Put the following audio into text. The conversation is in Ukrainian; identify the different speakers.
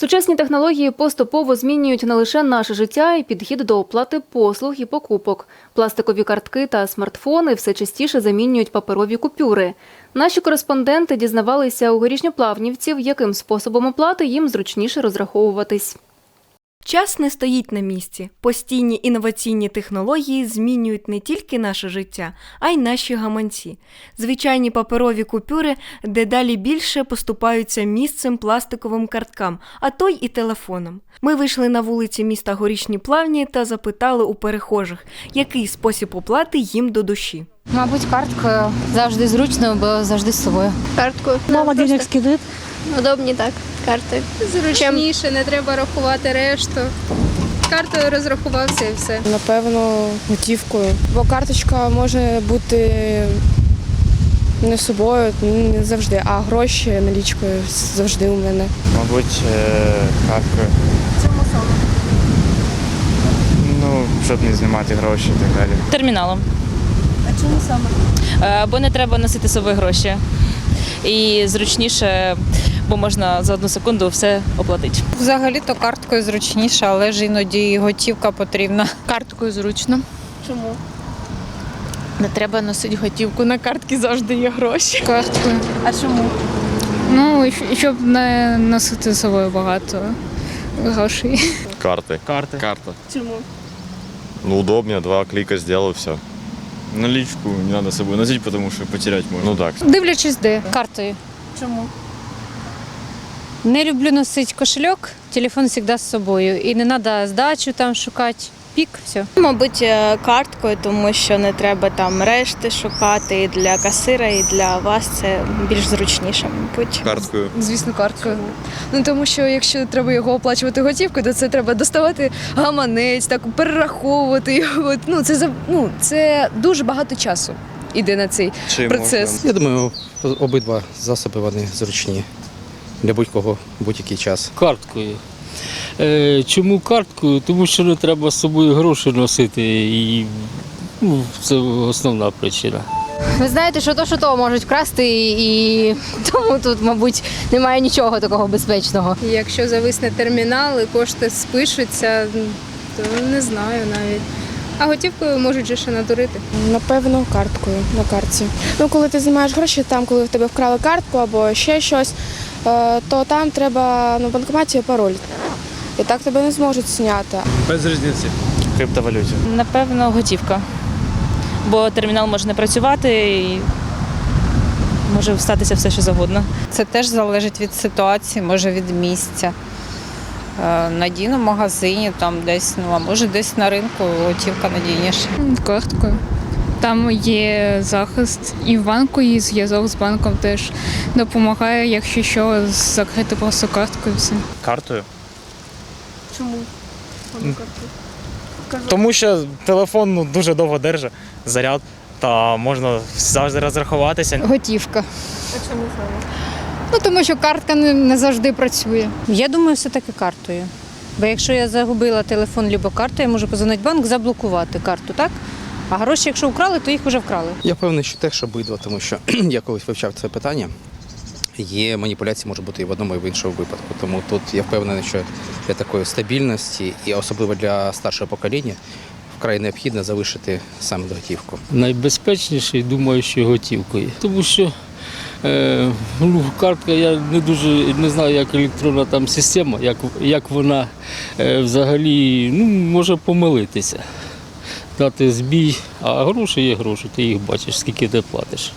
Speaker 1: Сучасні технології поступово змінюють не лише наше життя і підхід до оплати послуг і покупок. Пластикові картки та смартфони все частіше замінюють паперові купюри. Наші кореспонденти дізнавалися у горішньоплавнівців, яким способом оплати їм зручніше розраховуватись.
Speaker 2: Час не стоїть на місці. Постійні інноваційні технології змінюють не тільки наше життя, а й наші гаманці. Звичайні паперові купюри дедалі більше поступаються місцем пластиковим карткам, а то й і телефоном. Ми вийшли на вулиці міста Горішні Плавні та запитали у перехожих, який спосіб оплати їм до душі.
Speaker 3: Мабуть, карткою завжди зручно, бо завжди з собою.
Speaker 4: Карткою.
Speaker 5: Мама
Speaker 4: Да,
Speaker 5: денег
Speaker 4: просто
Speaker 5: скидывает.
Speaker 4: Удобні так, карти.
Speaker 6: Зручніше, не треба рахувати решту. Картою розрахувався і все.
Speaker 7: Напевно, готівкою. Бо карточка може бути не собою, не завжди, а гроші налічкою завжди у мене.
Speaker 8: Мабуть, е, карткою.
Speaker 6: Чому саме?
Speaker 8: Ну, щоб не знімати гроші і так далі.
Speaker 9: терміналом,
Speaker 6: А чому саме?
Speaker 9: Е, бо не треба носити з собою гроші. І зручніше, бо можна за одну секунду все оплатити.
Speaker 10: Взагалі-то карткою зручніше, але ж іноді і готівка потрібна.
Speaker 7: Карткою зручно.
Speaker 6: Чому?
Speaker 7: Не треба носити готівку. На картки завжди є гроші.
Speaker 5: Карткою.
Speaker 6: А чому?
Speaker 5: Ну, щоб не носити з собою багато грошей.
Speaker 11: Карты.
Speaker 8: Карти.
Speaker 11: Карта.
Speaker 6: Чому?
Speaker 11: Ну, удобнее, два клика сделал, все.
Speaker 8: Налічку не треба з собою носити, тому що потеряти можна.
Speaker 11: Ну так.
Speaker 5: Дивлячись де.
Speaker 10: Картою.
Speaker 6: Чому?
Speaker 10: Не люблю носити кошельок, телефон завжди з собою. І не треба здачу там шукати. Пік, все.
Speaker 4: Мабуть, е, карткою, тому що не треба там решти шукати і для касира, і для вас це більш зручніше, мабуть.
Speaker 11: Карткою.
Speaker 7: Звісно, карткою. Ну тому що якщо треба його оплачувати готівкою, то це треба доставати гаманець, так перераховувати його. Ну це за ну це дуже багато часу. Іде на цей
Speaker 8: Чи
Speaker 7: процес.
Speaker 12: Я думаю, обидва засоби вони зручні для будь-кого будь-який час.
Speaker 13: карткою. Е, чому карткою? Тому що не треба з собою гроші носити і ну, це основна причина.
Speaker 3: Ви знаєте, що то, що то можуть вкрасти, і тому тут, мабуть, немає нічого такого безпечного.
Speaker 6: Якщо зависне термінал і кошти спишуться, то не знаю навіть. А готівкою можуть же ще надурити.
Speaker 7: Напевно, карткою на картці. Ну, коли ти знімаєш гроші, там, коли в тебе вкрали картку або ще щось, то там треба на банкоматі пароль. І так тебе не зможуть зняти.
Speaker 8: Без різниці. Криптовалюті.
Speaker 9: Напевно, готівка. Бо термінал може не працювати і може статися все, що завгодно.
Speaker 10: Це теж залежить від ситуації, може від місця. Е, Надійно в магазині, там десь, ну а може десь на ринку готівка надійніша.
Speaker 5: Карткою. Там є захист, і в банку є зв'язок з банком теж допомагає, якщо що, закрити просто карткою все.
Speaker 8: Картою.
Speaker 6: Чому?
Speaker 8: Тому що телефон ну, дуже довго держить заряд, та можна завжди розрахуватися.
Speaker 5: Готівка.
Speaker 6: А чому саме?
Speaker 5: Ну тому що картка не, не завжди працює.
Speaker 10: Я думаю, все-таки картою. Бо якщо я загубила телефон або карту, я можу позвонити в банк, заблокувати карту, так? А гроші, якщо вкрали, то їх вже вкрали.
Speaker 12: Я певний, що теж обидва, тому що я колись вивчав це питання. Є маніпуляції може бути і в одному, і в іншому випадку. Тому тут я впевнений, що для такої стабільності і особливо для старшого покоління вкрай необхідно залишити саме готівку.
Speaker 13: Найбезпечніше, думаю, що готівкою. Тому що е, ну, картка, я не дуже не знаю, як електронна там система, як, як вона е, взагалі ну, може помилитися. Дати збій, а гроші є гроші, ти їх бачиш, скільки ти платиш.